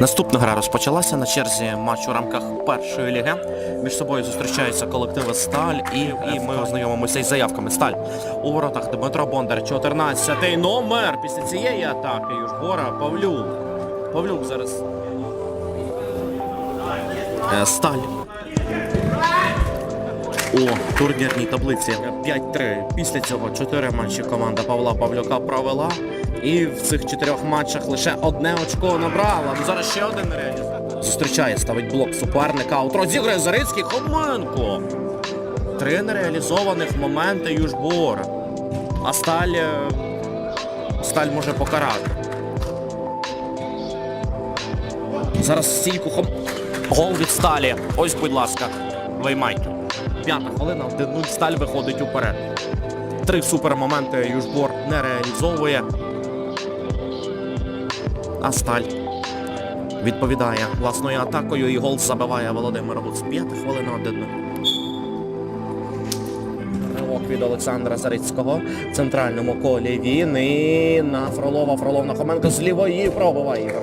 Наступна гра розпочалася на черзі матч у рамках першої ліги. Між собою зустрічаються колективи Сталь і, і ми ознайомимося із заявками. Сталь у воротах Дмитро Бондар, 14-й номер. Після цієї атаки Южбора Павлюк. Павлюк зараз. Е, Сталь. У турнірній таблиці 5-3. Після цього 4 матчі команда Павла Павлюка провела. І в цих чотирьох матчах лише одне очко набрала. Ну зараз ще один реалізм. Зустрічає, ставить блок суперника. Аут розіграє Зарицький Хоменко. Три нереалізованих моменти Южбора. А Сталь. е, Сталь може покарати. Зараз стійку хом. Гол від Сталі. Ось, будь ласка, виймайте. П'ята хвилина, 1-0 Сталь виходить уперед. Три супермоменти Южбор не реалізовує. А Сталь відповідає власною атакою і гол забиває Володимир Гуц. П'ята хвилина 1-0. Ривок від Олександра Зарицького в центральному колі він і на Фролова. Фролов на Хоменко з лівої пробиває Ігор.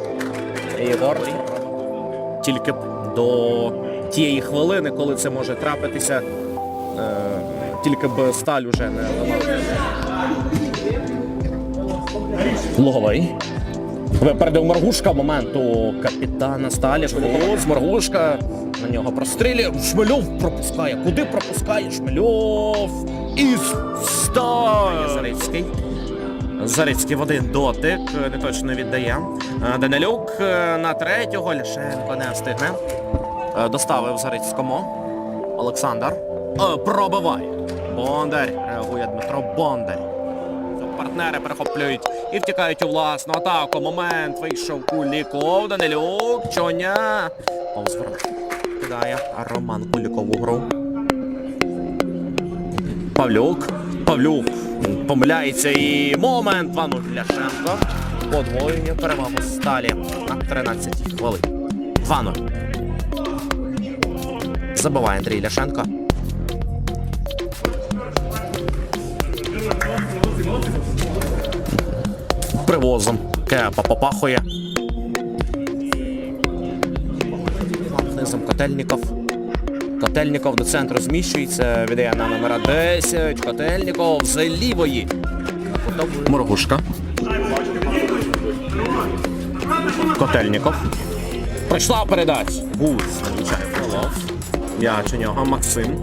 Ігор тільки до тієї хвилини, коли це може трапитися, е, тільки б сталь уже не ламала. Логовий. Випередив Маргушка моменту капітана Сталі. Ось Маргушка. На нього прострілює. Шмельов пропускає. Куди пропускає Шмельов? І Сталь. Зарицький. Зарицький в один дотик, не точно віддає. Е, Данилюк е, на третього, Ляшенко не встигне. Е, Доставив Зарицькому. Олександр. Пробиває. Бондар. Реагує Дмитро Бондар. Партнери перехоплюють і втікають у власну атаку. Момент вийшов Куліков. Данилюк. Чоня. Повз ворот. Кидає Роман Куліков у гру. Павлюк. Павлюк помиляється і момент 2-0 Ляшенко. Подвоює перевагу сталі на 13 хвилин. 2-0. Забиває Андрій Ляшенко. Привозом Кепа попахує. Низом Котельніков. Котельніков до центру зміщується, віддає на номера 10. Котельніков з лівої. Моргушка. Котельніков. Прийшла передача. Гуц. Влучає Фролов. М'яч у нього. Максим.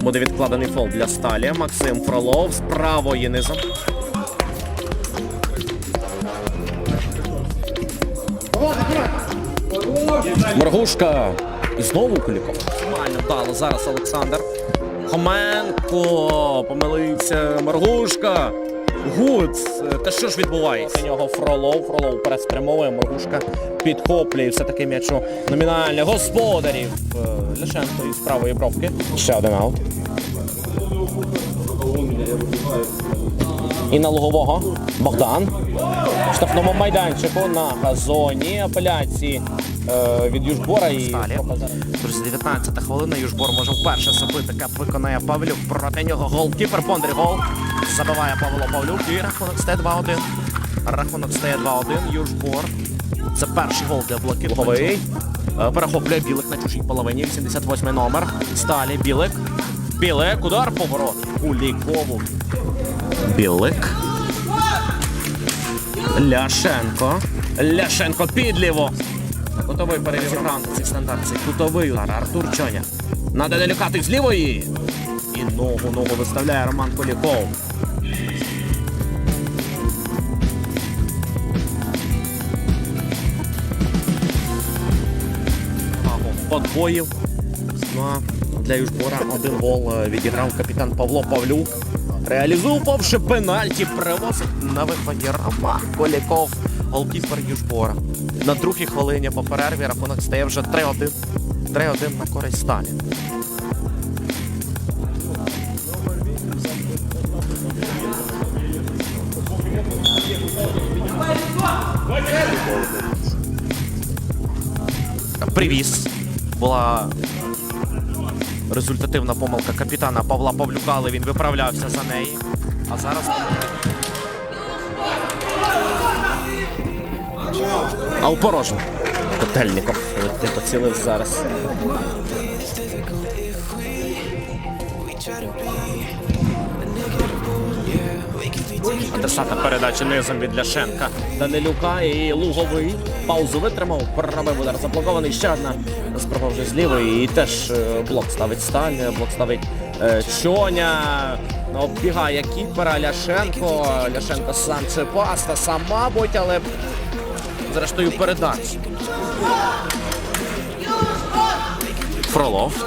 Буде відкладений фол для Сталі. Максим Фролов з правої низом. Моргушка. І знову Куліков. Максимально вдало зараз Олександр. Хоменко. Помилився. Моргушка. Гуц. Та що ж відбувається? У нього Фролов. Фролов переспрямовує. Моргушка підхоплює все-таки м'ячу номінальних господарів. Е, Ляшенко із правої бровки. Ще один аут. І на лугового Богдан. В штрафному майданчику на газоні апеляції е, від Южбора і Друзі, 19 хвилина. Южбор може вперше забити. Кап виконає Павлюк. Проти нього гол. Кіпер Бондар гол. Забиває Павло Павлюк. І рахунок стає 2-1. Рахунок стає 2-1. Южбор. Це перший гол для блоків. Е, Перехоплює Білик на чужій половині. 88 номер. Сталі Білик. Білик. Удар поворот. Кулікову. Білик. Ляшенко. Ляшенко підліво. Кутовий перевів гран цей стандарт. Кутовий удар. Артур Чоня. Надо делікати з лівої. І ногу ногу виставляє Роман Поляков. Подвоїв. Ну а для Южбора один гол е, відіграв капітан Павло Павлюк. Реалізувавши пенальті, привозить на виході Роман Поляков, голкіпер Южбора. На другій хвилині по перерві рахунок стає вже 3-1. 3-1 на користь сталі. Привіз. Була результативна помилка капітана Павла Павлюка, але він виправлявся за неї. А зараз. А у порожню. Котельников. Ти поцілив зараз. Десята передача низом від Ляшенка. Данилюка і Луговий. Паузу витримав. Пробив удар заблокований. Ще одна спроба вже з лівої. І теж е, блок ставить сталь. Блок ставить е, Чоня. Оббігає кіпера Ляшенко. Ляшенко сам це паста, сам, мабуть, але зрештою передач. Фролов.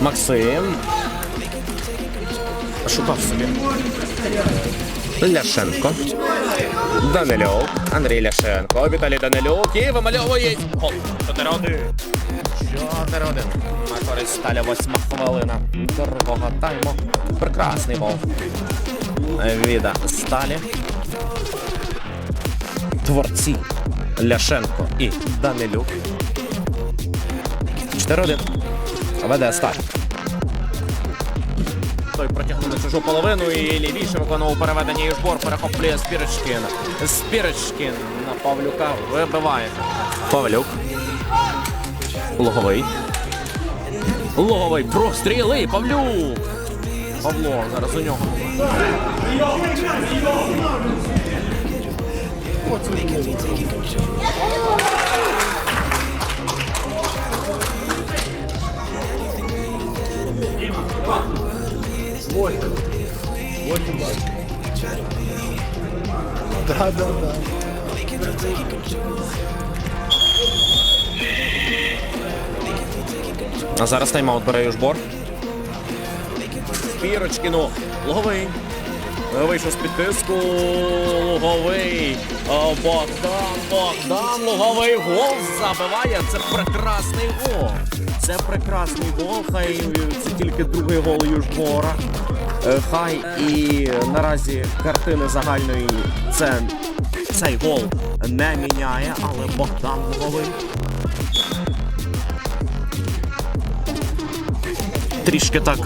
Максим. Шукав собі. Ляшенко. Данилюк. Андрій Ляшенко. Віталій Данилюк. І вимальовує. Гол. 4-1. 4-1. На користь сталя восьма хвилина. Другого тайму. Прекрасний гол. Від сталі. Творці. Ляшенко і Данилюк. 4-1. Веде сталь. Той протягнув на чужу половину і лівіше виконував переведення і жбор перехоплює Спірочкін. Спірочкін на Павлюка вибиває. Павлюк. Логовий. Логовий простріли. Павлюк. Павло зараз у нього. Да, да, да. А зараз тайм-аут бере Южбор. Спірочкіну. Логовий. Вийшов з-під тиску. Луговий. О, Богдан, Богдан, Луговий гол забиває. Це прекрасний гол. Це прекрасний гол. Хай це тільки другий гол Южбора. Е, Хай і наразі картини загальної це цей гол не міняє, але Богдан Луговий. трішки так.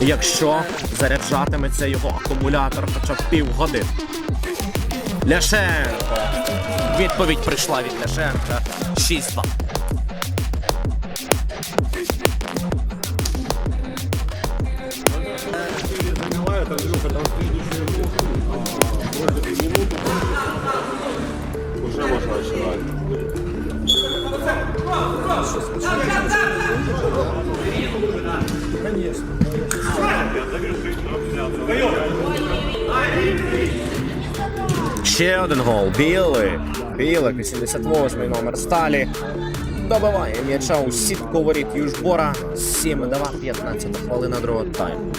Якщо заряджатиметься його акумулятор хоча б півгодини. Ляшенко. Відповідь прийшла від Ляшенка. 6-2. Ще один гол. Білий. Білик, 88-й номер сталі. Добиває м'яча у сітку воріт Южбора. 7-2, 15 хвилина другого тайму.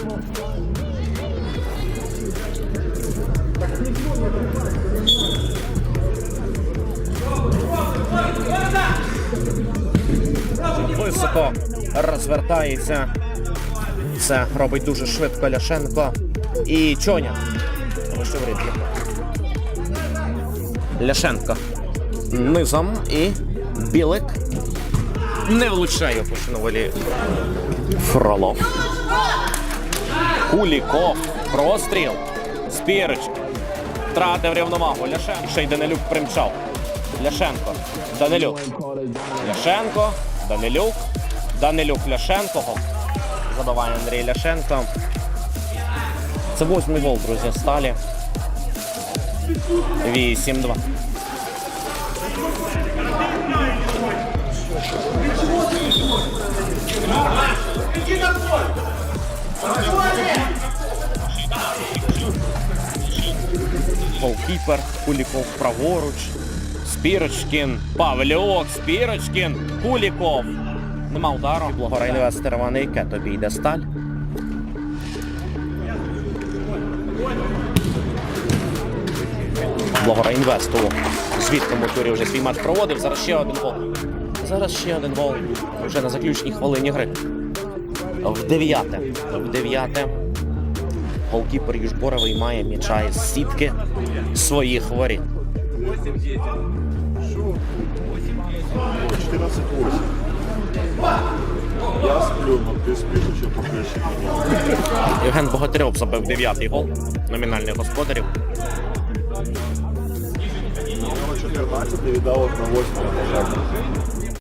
Високо розвертається. Це робить дуже швидко Ляшенко. І Чоня. Ляшенко. Низом і Білик. Не влучає починоволі Фролов. Куліков. Простріл. Спірочки. Втратив рівновагу. Ляшенко. Ще й Данилюк примчав. Ляшенко. Данилюк. Ляшенко. Данилюк. Данилюк Ляшенко. Забиває Андрій Ляшенко. Це восьмий гол, друзі, сталі. 8-2. Голкіпер, Куліков праворуч. Спірочкін, Павлюк, Спірочкін, Куліков. Нема удару. Благора інвестор Ванейке, тобі йде сталь. Благора інвесту. Звідти турі вже свій матч проводив. Зараз ще один гол. Зараз ще один гол. Вже на заключній хвилині гри. В дев'яте. В дев'яте. Голкіпер Южбора виймає м'яча із сітки своїх воріт. 14-8. Я сплю, но ты спиш, еще покрыши меня. Євген Богатирьов забив дев'ятий гол номінальних господарів. Короче, 14 віддав на 8 пожежу.